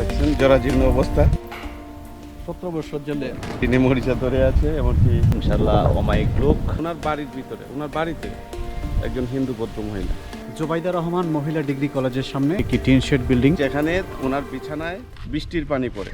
দেখছেন জরাজীর্ণ অবস্থা। সতেরো বছর জেলে। তিনি মরিচা ধরে আছে এমনকি ইনশাল্লাহ অমায়িক লোক। ওনার বাড়ির ভিতরে ওনার বাড়িতে একজন হিন্দু ভদ্র মহিলা। জোবাইদা রহমান মহিলা ডিগ্রি কলেজের সামনে একটি টিন শেড বিল্ডিং। যেখানে ওনার বিছানায় বৃষ্টির পানি পড়ে।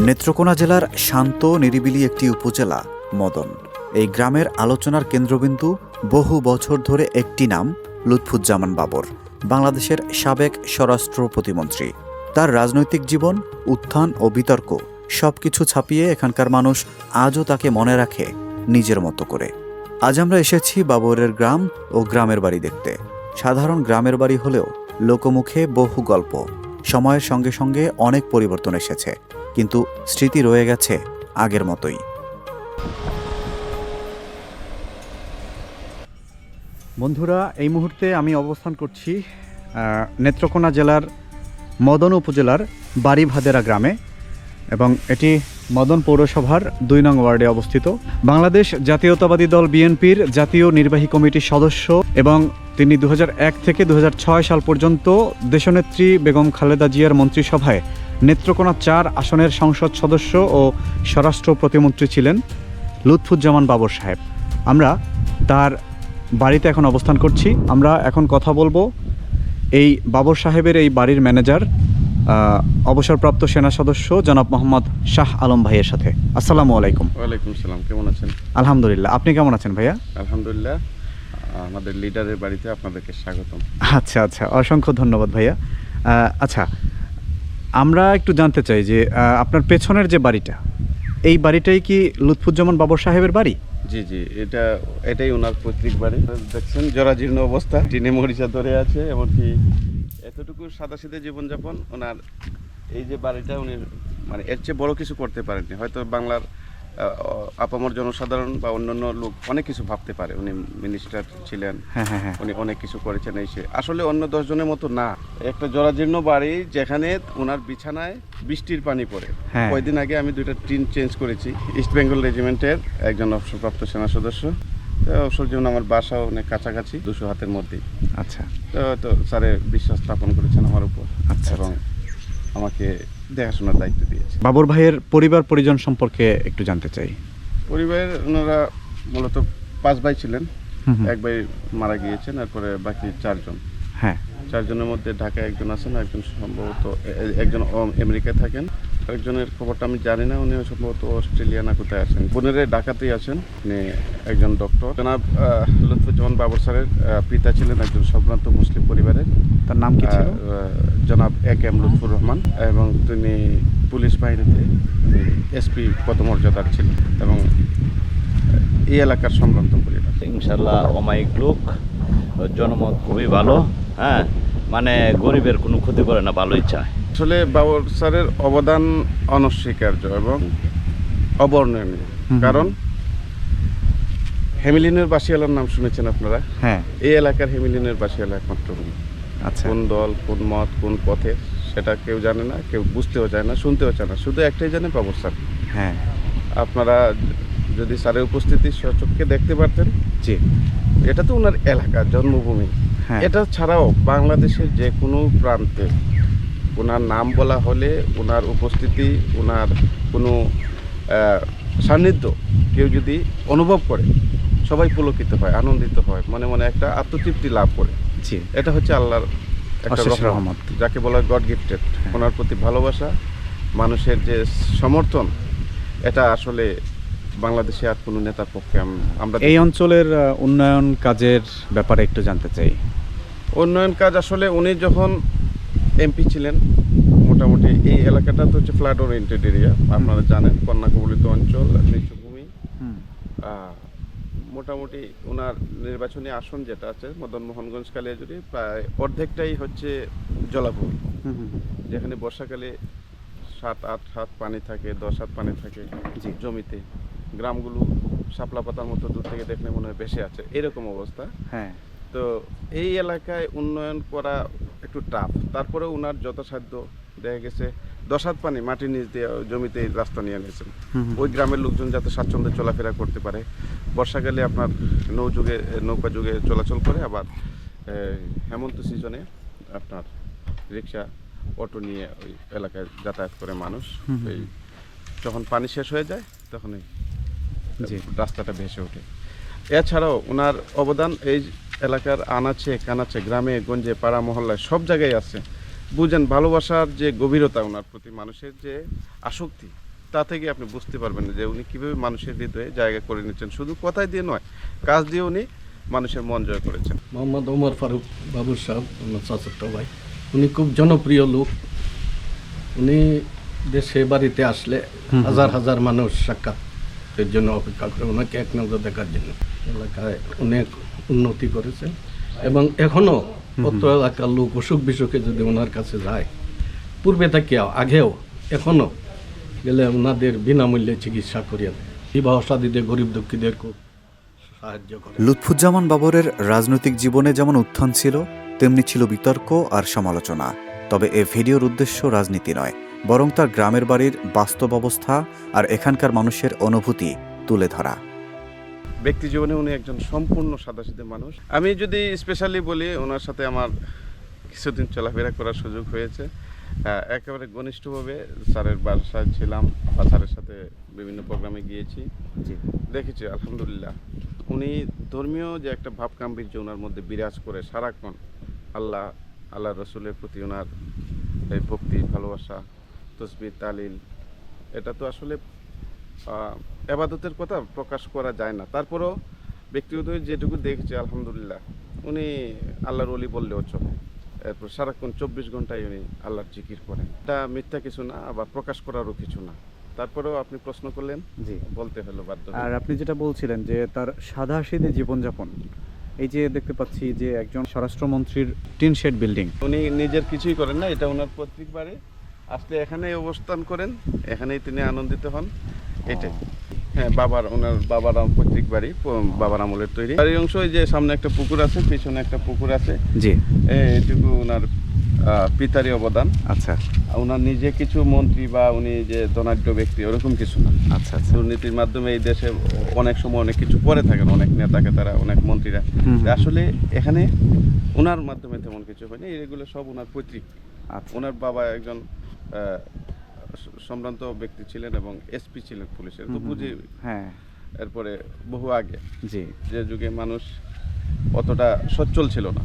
নেত্রকোনা জেলার শান্ত, নিরিবিলি একটি উপজেলা, মদন। এই গ্রামের আলোচনার কেন্দ্রবিন্দু বহু বছর ধরে একটি নাম, লুৎফুজ্জামান বাবর, বাংলাদেশের সাবেক স্বরাষ্ট্র প্রতিমন্ত্রী। তার রাজনৈতিক জীবন, উত্থান ও বিতর্ক সবকিছু ছাপিয়ে এখানকার মানুষ আজও তাকে মনে রাখে নিজের মতো করে। আজ আমরা এসেছি বাবরের গ্রাম ও গ্রামের বাড়ি দেখতে। সাধারণ গ্রামের বাড়ি হলেও লোকমুখে বহু গল্প। সময়ের সঙ্গে সঙ্গে অনেক পরিবর্তন এসেছে। কিন্তু স্মৃতি রয়ে গেছে আগের মতোই। বন্ধুরা, এই মুহূর্তে আমি অবস্থান করছি নেত্রকোনা জেলার মদন উপজেলার বাড়িভাদেরা গ্রামে এবং এটি মদন পৌরসভার দুই নং ওয়ার্ডে অবস্থিত। বাংলাদেশ জাতীয়তাবাদী দল বিএনপির জাতীয় নির্বাহী কমিটির সদস্য এবং তিনি দু হাজার এক থেকে দু হাজার ছয় সাল পর্যন্ত দেশনেত্রী বেগম খালেদা জিয়ার মন্ত্রিসভায় নেত্রকোনা চার আসনের সংসদ সদস্য ও স্বরাষ্ট্র প্রতিমন্ত্রী ছিলেন লুৎফুজ্জামান বাবর সাহেব। আমরা তার বাড়িতে এখন অবস্থান করছি। আমরা এখন কথা বলব এই বাবর সাহেবের এই বাড়ির ম্যানেজার অবসরপ্রাপ্ত সেনা সদস্য জনাব মোহাম্মদ শাহ আলম ভাইয়ের সাথে। আসসালামু আলাইকুম। ওয়ালাইকুম সালাম কেমন আছেন? আলহামদুলিল্লাহ। আপনি কেমন আছেন ভাইয়া? আলহামদুলিল্লাহ। আমাদের লিডারের বাড়িতে আপনাদেরকে স্বাগতম। আচ্ছা আচ্ছা অসংখ্য ধন্যবাদ ভাইয়া। আচ্ছা আমরা একটু জানতে চাই যে আপনার পেছনের যে বাড়িটা এই বাড়িটাই কি লুৎফুজ্জামান বাবর সাহেবের বাড়ি? জি জি এটা এটাই ওনার পৈতৃক বাড়ি। দেখছেন জরাজীর্ণ অবস্থা টিনে মরিচা ধরে আছে এমনকি এতটুকু সাদাসিধে জীবনযাপন ওনার এই যে বাড়িটা উনি মানে এর চেয়ে বড় কিছু করতে পারেননি। হয়তো বাংলার আপামর জনসাধারণ বা অন্যান্য লোক অনেক কিছু ভাবতে পারে। উনি মিনিস্টার ছিলেন হ্যাঁ হ্যাঁ হ্যাঁ। উনি অনেক কিছু করেছেন এই সে। আসলে অন্য দশজনের মতো না। একটা জরাজীর্ণ বাড়ি যেখানে ওনার বিছানায় বৃষ্টির পানি পড়ে। কয়দিন আগে আমি দুইটা টিন চেঞ্জ করেছি। ইস্ট বেঙ্গল রেজিমেন্টের একজন অবসরপ্রাপ্ত সেনা সদস্য। অবসর জীবন আমার বাসা অনেক কাছাকাছি দুশো হাতের মধ্যেই। আচ্ছা। তো তো স্যারে বিশ্বাস স্থাপন করেছেন আমার উপর। আচ্ছা, এবং আমাকে দেখাশোনার দায়িত্ব দিয়েছে। বাবুর ভাইয়ের পরিবার পরিজন সম্পর্কে একটু জানতে চাই। পরিবারের ওনারা মূলত পাঁচ ভাই ছিলেন। এক ভাই মারা গিয়েছেন তারপরে বাকি চারজন। হ্যাঁ। চারজনের মধ্যে ঢাকায় একজন আছেন একজন সম্ভবত একজন আমেরিকায় থাকেন। একজনের খবরটা আমি জানি না উনি সম্ভবত অস্ট্রেলিয়া না কোথায় আছেন। বোনের ডাকাতেই আছেন উনি একজন ডক্টর জনাব লুৎফুজ্জামান বাবর স্যারের পিতা ছিলেন একজন সম্ভ্রান্ত মুসলিম পরিবারের। তার নাম কি ছিল? জনাব A K M Lutfur Rahman এবং তিনি পুলিশ বাহিনীতে এসপি পদমর্যাদার ছিলেন এবং এই এলাকার সম্ভ্রান্ত পরিবার। ইনশাল্লাহ অমায়িক লোক জনমত খুবই ভালো হ্যাঁ। মানে গরিবের কোনো ক্ষতি করে না ভালোই চায় আসলে বাবর স্যারের অবদান অনস্বীকার্য এবং অবর্ণনীয়। কারণ হেমিলিনের বাসিয়ালার নাম শুনেছেন আপনারা? হ্যাঁ। এই এলাকার হেমিলিনের বাসিয়ালা একমাত্র। আচ্ছা। কোন দল কোন মত কোন পথে সেটা কেউ জানে না কেউ বুঝতেও চায় না শুনতেও চায় না। শুধু একটাই জানে বাবর স্যার? হ্যাঁ। আপনারা যদি স্যারের উপস্থিতি সচক্ষে দেখতে পারতেন জি। এটা তো ওনার এলাকা জন্মভূমি। এটা ছাড়াও বাংলাদেশের যে কোনো প্রান্তে ওনার নাম বলা হলে ওনার উপস্থিতি ওনার কোনো সান্নিধ্য কেউ যদি অনুভব করে সবাই পুলকিত হয় আনন্দিত হয় মনে মনে একটা আত্মতৃপ্তি লাভ করে। জি। এটা হচ্ছে আল্লাহর একটা রহমত। যাকে বলা হয় গড গিফটেড ওনার প্রতি ভালোবাসা মানুষের যে সমর্থন এটা আসলে বাংলাদেশে আর কোনো নেতার পক্ষে আমরা এই অঞ্চলের উন্নয়ন কাজের ব্যাপারে একটু জানতে চাই। উন্নয়ন কাজ আসলে উনি যখন এমপি ছিলেন মোটামুটি এই এলাকাটা তো হচ্ছে ফ্লাড ওরিয়েন্টেড এরিয়া আপনারা জানেন কন্যা কবলিত অঞ্চল নিচুভূমি মোটামুটি ওনার নির্বাচনী আসন যেটা আছে মদন মোহনগঞ্জ কালিয়াজুড়ি প্রায় অর্ধেকটাই হচ্ছে জলাভূমি। যেখানে বর্ষাকালে সাত আট হাত পানি থাকে দশ হাত পানি থাকে জমিতে। গ্রামগুলো শাপলা পাতার মতো দূর থেকে দেখলে মনে হয় বেশি আছে। এরকম অবস্থা। হ্যাঁ। তো এই এলাকায় উন্নয়ন করা একটু টাফ তারপরে ওনার যথাসাধ্য দেখা গেছে দশ হাত পানি মাটির নিচ দিয়ে জমিতে রাস্তা নিয়ে নিয়েছেন ওই গ্রামের লোকজন যাতে স্বাচ্ছন্দ্যে চলাফেরা করতে পারে। বর্ষাকালে আপনার নৌ যুগে নৌকা যুগে চলাচল করে আবার হেমন্ত সিজনে আপনার রিক্সা অটো নিয়ে ওই এলাকায় যাতায়াত করে মানুষ। এই যখন পানি শেষ হয়ে যায় তখন রাস্তাটা ভেসে ওঠে। এছাড়াও ওনার অবদান এই এলাকার আনাচে কানাচে গ্রামে গঞ্জে পাড়া মহল্লায় সব জায়গায় আছে। বুঝেন ভালোবাসার যে গভীরতা ওনার প্রতি মানুষের যে আসক্তি তা থেকে আপনি বুঝতে পারবেন যে উনি কীভাবে মানুষের হৃদয়ে জায়গা করে নিচ্ছেন শুধু কথায় দিয়ে নয় কাজ দিয়ে উনি মানুষের মন জয় করেছেন। মোহাম্মদ ওমর ফারুক বাবুর সাহেব আমার ভাই উনি খুব জনপ্রিয় লোক। উনি দেশে বাড়িতে আসলে হাজার হাজার মানুষ সাক্ষাতের জন্য অপেক্ষা করে ওনাকে এক নজর দেখার জন্য। এলাকায় অনেক উন্নতি করেছেন এবং এখনও অত এলাকার লোক অসুখ বিসুখে যদি ওনার কাছে যায় পূর্বে থেকেও আগেও এখনও গেলে ওনাদের বিনামূল্যে চিকিৎসা করিয়া দেয়। বিবাহ সাদীতে গরিব দুঃখীদের খুব সাহায্য করে। লুৎফুজ্জামান বাবরের রাজনৈতিক জীবনে যেমন উত্থান ছিল তেমনি ছিল বিতর্ক আর সমালোচনা। তবে এ ভিডিওর উদ্দেশ্য রাজনীতি নয়। বরং তার গ্রামের বাড়ির বাস্তব অবস্থা আর এখানকার মানুষের অনুভূতি তুলে ধরা। ব্যক্তি জীবনে উনি একজন সম্পূর্ণ সাদাসিধে মানুষ। আমি যদি স্পেশালি বলি ওনার সাথে আমার কিছুদিন চলাফেরা করার সুযোগ হয়েছে। একেবারে ঘনিষ্ঠভাবে স্যারের বাসায় ছিলাম বা স্যারের সাথে বিভিন্ন প্রোগ্রামে গিয়েছি। দেখেছি আলহামদুলিল্লাহ। উনি ধর্মীয় যে একটা ভাব গাম্ভীর্য ওনার মধ্যে বিরাজ করে সারাক্ষণ আল্লাহ আল্লাহ রসুলের প্রতি ওনার এই ভক্তি ভালোবাসা তসবির তালিল। এটা তো আসলে এবাদতের কথা প্রকাশ করা যায় না। তারপরেও ব্যক্তিগত যেটুকু দেখেছি আলহামদুলিল্লাহ উনি আল্লাহর অলি বললেও চলে। এরপর সারাক্ষণ চব্বিশ ঘন্টায় উনি আল্লাহর জিকির করেন। এটা মিথ্যা কিছু না আবার প্রকাশ করারও কিছু না। তারপরেও আপনি প্রশ্ন করলেন? জি। বলতে হলো বাধ্য আর আপনি যেটা বলছিলেন যে তার সাদা সিধে জীবনযাপন এই যে দেখতে পাচ্ছি যে একজন স্বরাষ্ট্রমন্ত্রীর টিন শেড বিল্ডিং। উনি নিজের কিছুই করেন না এটা ওনার পৈতৃক বাড়ি। আসলে এখানেই অবস্থান করেন এখানেই তিনি আনন্দিত হন এটাই। হ্যাঁ বাবার ওনার বাবার পৈতৃক বাড়ি বাবার আমলের তৈরি। বাড়ির অংশ ওই যে সামনে একটা পুকুর আছে পিছনে একটা পুকুর আছে। জি। এইটুকু ওনার পিতারই অবদান। আচ্ছা। ওনার নিজে কিছু মন্ত্রী বা উনি যে ধনাঢ্য ব্যক্তি ওরকম কিছু না। আচ্ছা আচ্ছা। দুর্নীতির মাধ্যমে এই দেশে অনেক সময় অনেক কিছু করে থাকেন অনেক নেতাকে তারা অনেক মন্ত্রীরা। আসলে এখানে ওনার মাধ্যমে তেমন কিছু হয়নি এগুলো সব ওনার পৈতৃক। আচ্ছা। ওনার বাবা একজন সম্ভ্রান্ত ব্যক্তি ছিলেন এবং এসপি ছিলেন পুলিশের। তো বুঝি হ্যাঁ। এরপরে বহু আগে জি। যে যুগে মানুষ অতটা সচ্ছল ছিল না।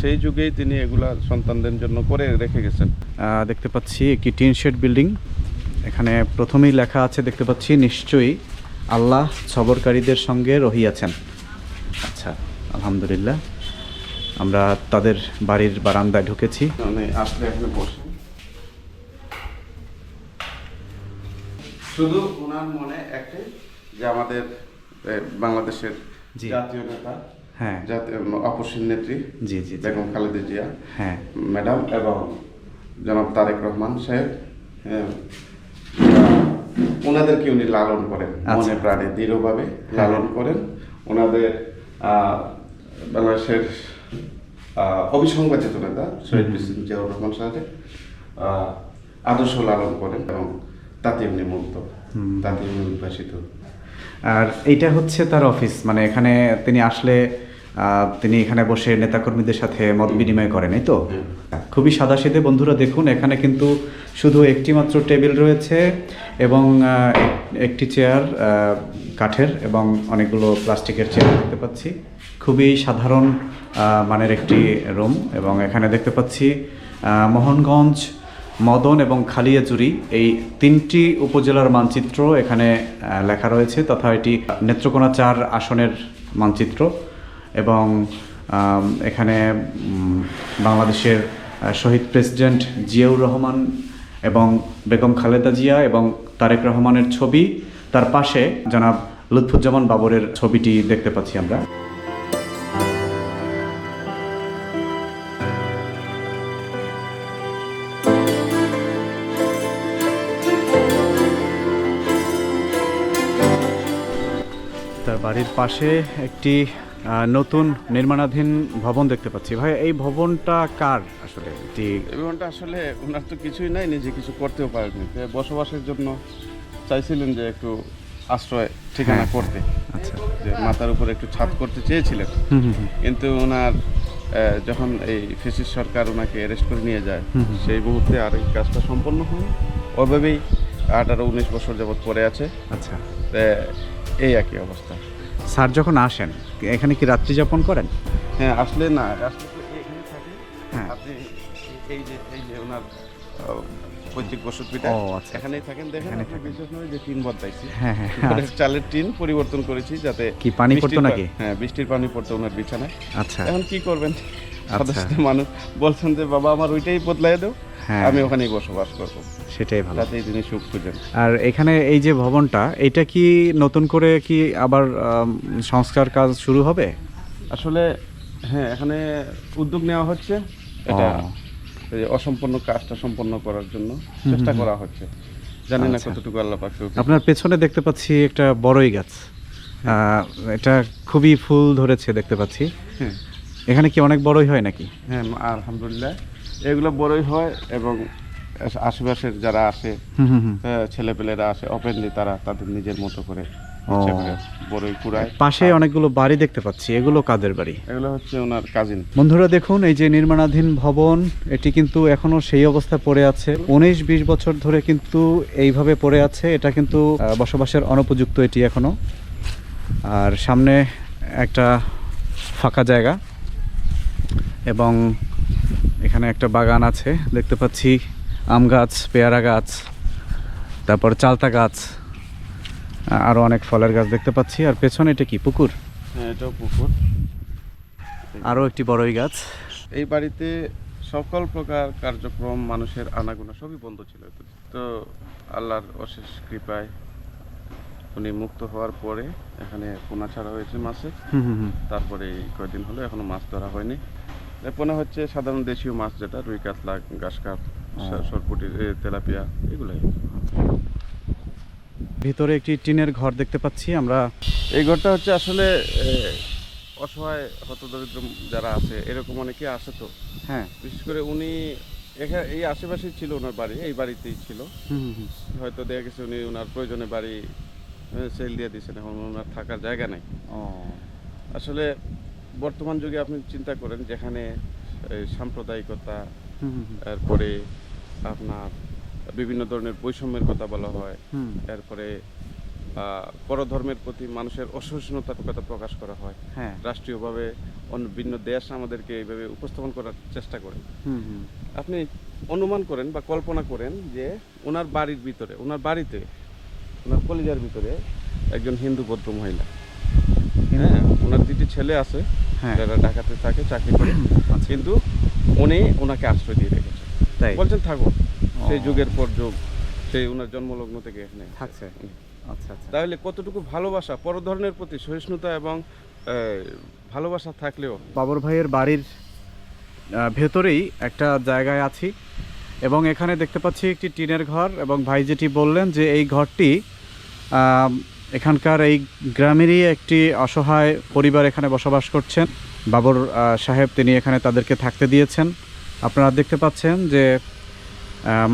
সেই যুগেই তিনি এগুলা সন্তানদের জন্য করে রেখে গেছেন। দেখতে পাচ্ছি একটি টিন শেড বিল্ডিং। এখানে প্রথমেই লেখা আছে দেখতে পাচ্ছি নিশ্চয়ই আল্লাহ সবরকারীদের সঙ্গে রহিয়াছেন। আচ্ছা আলহামদুলিল্লাহ। আমরা তাদের বাড়ির বারান্দায় ঢুকেছি। মানে আসলে এখানে বসেন শুধু ওনার মনে একটাই যে আমাদের বাংলাদেশের জাতীয় নেতা হ্যাঁ। জাতীয় আপসীন নেত্রী জি জি বেগম খালেদা জিয়া হ্যাঁ। ম্যাডাম এবং জনাব তারেক রহমান সাহেব হ্যাঁ, ওনাদেরকে উনি লালন করেন আচ্ছা। মনে প্রাণে দৃঢ়ভাবে লালন করেন। ওনাদের বাংলাদেশের আহ, অবিসংবাদিত নেতা শহীদ জিয়াউর রহমান সাহেব আদর্শ লালন করেন এবং তাতে এমনি তাতে এমনি উদ্ভাসিত। আর এইটা হচ্ছে তার অফিস মানে এখানে তিনি আসলে তিনি এখানে বসে নেতাকর্মীদের সাথে মত বিনিময় করেন এই তো। খুবই সাদাসিধে বন্ধুরা দেখুন এখানে কিন্তু শুধু একটি মাত্র টেবিল রয়েছে এবং একটি চেয়ার কাঠের এবং অনেকগুলো প্লাস্টিকের চেয়ার দেখতে পাচ্ছি। খুবই সাধারণ মানের একটি রুম এবং এখানে দেখতে পাচ্ছি মোহনগঞ্জ মদন এবং খালিয়াজুরি এই তিনটি উপজেলার মানচিত্র এখানে লেখা রয়েছে তথা এটি নেত্রকোনা চার আসনের মানচিত্র এবং এখানে বাংলাদেশের শহীদ প্রেসিডেন্ট জিয়াউর রহমান এবং বেগম খালেদা জিয়া এবং তারেক রহমানের ছবি। তার পাশে জনাব লুৎফুজ্জামান বাবরের ছবিটি দেখতে পাচ্ছি আমরা। বাড়ির পাশে একটি নতুন নির্মাণাধীন ভবন দেখতে পাচ্ছি। ভাই এই ভবনটা কার আসলে? এমনটা আসলে ওনার তো কিছুই নাই নিজে কিছু করতেও পারেননি। তো বসবাসের জন্য চাইছিলেন যে একটু আশ্রয় ঠিকানা হ্যাঁ। করতে। আচ্ছা। যে মাথার উপরে একটু ছাদ করতে চেয়েছিলেন। কিন্তু ওনার যখন এই ফেসিস সরকার ওনাকে অ্যারেস্ট করে নিয়ে যায়। সেই মুহূর্তে আর এই কাজটা সম্পন্ন হয় ওভাবেই আঠারো উনিশ বছর যাবৎ পরে আছে। আচ্ছা। এই একই অবস্থা স্যার যখন আসেন এখানে কি রাত্রি যাপন করেন হ্যাঁ আসলে না আসলে তো এখানে থাকে হ্যাঁ। আপনি এই যে এই যে ওনার পৈতৃক বসত ও, আচ্ছা। এখানেই থাকেন দেখেন এখানে বিশেষ নয় যে টিন বদলাইছি হ্যাঁ হ্যাঁ মানে আচ্ছা। চালের টিন পরিবর্তন করেছি যাতে কি পানি পড়তো নাকি? হ্যাঁ বৃষ্টির পানি পড়তো ওনার বিছানায় আচ্ছা এখন কি করবেন আচ্ছা। মানুষ বলছেন যে বাবা আমার ওইটাই বদলাই দাও হ্যাঁ। আমি ওখানেই বসবাস করব। সেটাই ভালো। যাতে তিনি সুখ খুঁজেন। আর এখানে এই যে ভবনটা এটা কি নতুন করে কি আবার সংস্কার কাজ শুরু হবে? আসলে হ্যাঁ এখানে উদ্যোগ নেওয়া হচ্ছে। এটা অসম্পূর্ণ কাজটা সম্পন্ন করার জন্য চেষ্টা করা হচ্ছে। জানি না আচ্ছা। কতটুকু আল্লাহ পাক আপনার পেছনে দেখতে পাচ্ছি একটা বড়ই গাছ। আহ, এটা খুবই ফুল ধরেছে দেখতে পাচ্ছি। হ্যাঁ। এখানে কি অনেক বড়ই হয় নাকি? হ্যাঁ আলহামদুলিল্লাহ। এগুলো বড়ই হয় এবং আশেপাশের যারা আসে হুম হুম হুম। ছেলেপেলেরা আসে ওপেনলি তারা তাদের নিজের মতো করে বড়ই কুড়ায়। পাশে অনেকগুলো বাড়ি দেখতে পাচ্ছি এগুলো কাদের বাড়ি? এগুলো হচ্ছে ওনার কাজিন বন্ধুরা দেখুন এই যে নির্মাণাধীন ভবন এটি কিন্তু এখনও সেই অবস্থায় পড়ে আছে। উনিশ বিশ বছর ধরে কিন্তু এইভাবে পড়ে আছে এটা কিন্তু বসবাসের অনুপযুক্ত এটি এখনও। আর সামনে একটা ফাঁকা জায়গা এবং এখানে একটা বাগান আছে দেখতে পাচ্ছি আম গাছ পেয়ারা গাছ তারপর চালতা গাছ আ- আরও অনেক ফলের গাছ দেখতে পাচ্ছি। আর পেছনে এটা কি পুকুর? হ্যাঁ এটাও পুকুর। আরও একটি বড়ই গাছ। এই বাড়িতে সকল প্রকার কার্যক্রম মানুষের আনাগোনা সবই বন্ধ ছিল। তো আল্লাহর অশেষ কৃপায় উনি মুক্ত হওয়ার পরে এখানে পোনা ছাড়া হয়েছে মাছে। হুম হুম হুম। তারপরে এই কয়দিন হলো এখনও মাছ ধরা হয়নি। পোনা হচ্ছে সাধারণ দেশীয় মাছ যেটা রুই কাতলা ঘাস কাপ সরপুটি তেলাপিয়া এগুলাই। ভিতরে একটি টিনের ঘর দেখতে পাচ্ছি আমরা। এই ঘরটা হচ্ছে আসলে অসহায় হতদরিদ্র যারা আছে এরকম অনেকে আসে তো। হ্যাঁ। বিশেষ করে উনি এখানে এই আশেপাশেই ছিল ওনার বাড়ি এই বাড়িতেই ছিল। হয়তো দেখা গেছে উনি ওনার প্রয়োজনে বাড়ি সেল দিয়ে দিয়েছেন এখন ওনার থাকার জায়গা নেই। ও। আসলে বর্তমান যুগে আপনি চিন্তা করেন যেখানে সাম্প্রদায়িকতা এরপরে আপনার বিভিন্ন ধরনের বৈষম্যের কথা বলা হয় আহ, পরধর্মের প্রতি মানুষের অসহিষ্ণুতার কথা প্রকাশ করা হয়। হ্যাঁ। রাষ্ট্রীয়ভাবে অন্য ভিন্ন দেশ আমাদেরকে এইভাবে উপস্থাপন করার চেষ্টা করে। আপনি অনুমান করেন বা কল্পনা করেন যে ওনার বাড়ির ভিতরে ওনার বাড়িতে ওনার কলিজার ভিতরে একজন হিন্দু ভদ্র মহিলা। ওনার দুটি ছেলে আছে হ্যাঁ। যারা ঢাকাতে থাকে চাকরি করে। আচ্ছা। কিন্তু উনি ওনাকে আশ্রয় দিয়ে রেখেছে তাই? বলছেন থাকো। সেই যুগের পর যুগ সেই ওনার জন্মলগ্ন থেকে এখানে থাকছে। আচ্ছা আচ্ছা। তাহলে কতটুকু ভালোবাসা পরধর্মের প্রতি সহিষ্ণুতা এবং ভালোবাসা থাকলেও? বাবর ভাইয়ের বাড়ির ভেতরেই একটা জায়গায় আছি এবং এখানে দেখতে পাচ্ছি একটি টিনের ঘর এবং ভাই যেটি বললেন যে এই ঘরটি এখানকার এই গ্রামেরই একটি অসহায় পরিবার এখানে বসবাস করছেন। বাবর সাহেব তিনি এখানে তাদেরকে থাকতে দিয়েছেন। আপনারা দেখতে পাচ্ছেন যে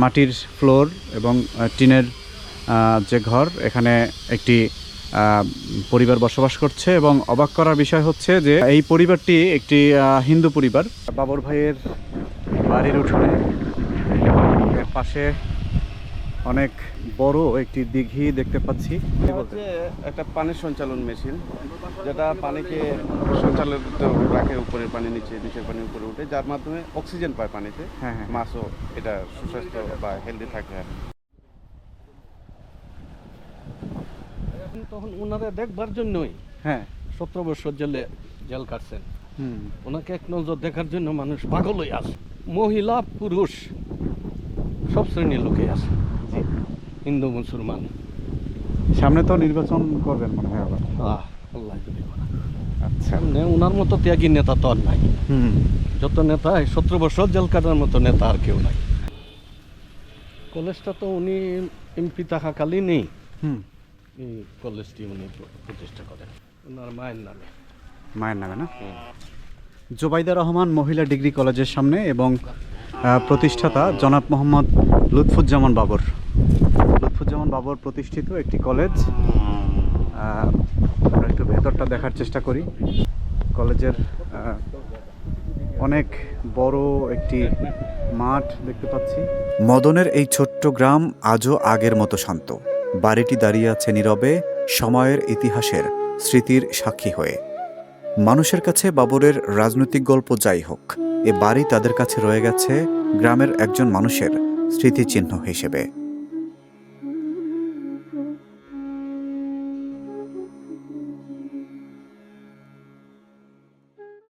মাটির ফ্লোর এবং টিনের যে ঘর, এখানে একটি পরিবার বসবাস করছে এবং অবাক করার বিষয় হচ্ছে যে, এই পরিবারটি একটি হিন্দু পরিবার। বাবর ভাইয়ের বাড়ির উঠোনে পাশে অনেক বড় একটি দিঘি দেখতে পাচ্ছি। হচ্ছে একটা পানির সঞ্চালন মেশিন যেটা পানিকে সঞ্চালিত রাখে উপরের পানি নিচে নিচের পানি উপরে উঠে যার মাধ্যমে অক্সিজেন পায় পানিতে। হ্যাঁ হ্যাঁ। মাছও এটা সুস্বাস্থ্য বা হেলদি থাকে আর এখন তখন ওনারা দেখবার জন্যই হ্যাঁ। সতেরো বছর জেলে জেল কাটছেন। ওনাকে এক নজর দেখার জন্য মানুষ পাগল হয়ে আসে মহিলা পুরুষ সব শ্রেণির লোকে আসে জি হিন্দু মুসলমান। সামনে তো নির্বাচন করবেন মনে হয় আবার। আল্লাহ আচ্ছা। ওনার মতো ত্যাগী নেতা তো আর নাই। যত নেতা সতেরো বছর জেল কাটার মতো নেতা আর কেউ নাই। কলেজটা তো উনি এমপি থাকাকালীনই এই কলেজটি উনি প্রতিষ্ঠা করেন। ওনার মায়ের নামে। মায়ের নামে না? জোবাইদা রহমান মহিলা ডিগ্রি কলেজের সামনে এবং প্রতিষ্ঠাতা জনাব মোহাম্মদ লুৎফুজ্জামান বাবর। লুৎফুজ্জামান বাবর প্রতিষ্ঠিত একটি কলেজ। আমরা একটু ভেতরটা দেখার চেষ্টা করি। কলেজের অনেক বড় একটি মাঠ দেখতে পাচ্ছি। মদনের এই ছোট্ট গ্রাম আজও আগের মতো শান্ত। বাড়িটি দাঁড়িয়ে আছে নীরবে, সময়ের ইতিহাসের স্মৃতির সাক্ষী হয়ে। মানুষের কাছে বাবরের রাজনৈতিক গল্প যাই হোক এ বাড়ি তাদের কাছে রয়ে গেছে গ্রামের একজন মানুষের স্মৃতিচিহ্ন হিসেবে।